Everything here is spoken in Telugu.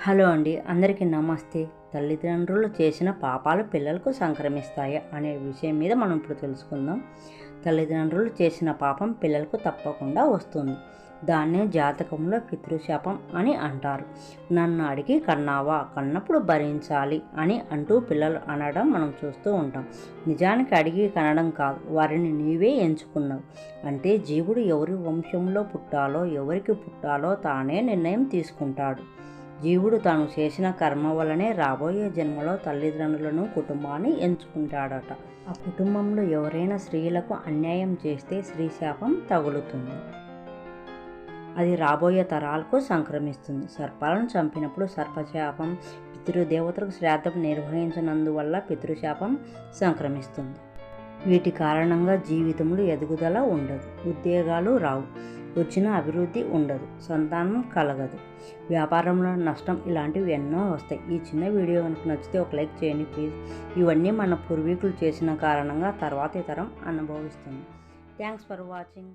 హలో అండి అందరికీ నమస్తే. తల్లిదండ్రులు చేసిన పాపాలు పిల్లలకు సంక్రమిస్తాయి అనే విషయం మీద మనం ఇప్పుడు తెలుసుకుందాం. తల్లిదండ్రులు చేసిన పాపం పిల్లలకు తప్పకుండా వస్తుంది. దాన్నే జాతకంలో పితృశాపం అని అంటారు. నన్ను అడిగి కన్నావా? కన్నప్పుడు భరించాలి అని అంటూ పిల్లలు అనడం మనం చూస్తూ ఉంటాం. నిజానికి అడిగి కనడం కాదు వారిని నీవే ఎంచుకున్నావు. అంటే జీవుడు ఎవరి వంశంలో పుట్టాలో ఎవరికి పుట్టాలో తానే నిర్ణయం తీసుకుంటాడు. జీవుడు తాను చేసిన కర్మ వలనే రాబోయే జన్మలో తల్లిదండ్రులను కుటుంబాన్ని ఎంచుకుంటాడట. ఆ కుటుంబంలో ఎవరైనా స్త్రీలకు అన్యాయం చేస్తే స్త్రీ శాపం తగులుతుంది. అది రాబోయే తరాలకు సంక్రమిస్తుంది. సర్పాలను చంపినప్పుడు సర్పశాపం పితృదేవతలకు శ్రాద్ధం నిర్వహించినందువల్ల పితృశాపం సంక్రమిస్తుంది. వీటి కారణంగా జీవితంలో ఎదుగుదల ఉండదు. ఉద్యోగాలు రావు. వచ్చిన అభివృద్ధి ఉండదు సంతానం కలగదు. వ్యాపారంలో నష్టం ఇలాంటివి ఎన్నో వస్తాయి. ఈ చిన్న వీడియో కనుక నచ్చితే ఒక లైక్ చేయండి ప్లీజ్. ఇవన్నీ మన పూర్వీకులు చేసిన కారణంగా తర్వాతి తరం అనుభవిస్తుంది. Thanks for watching.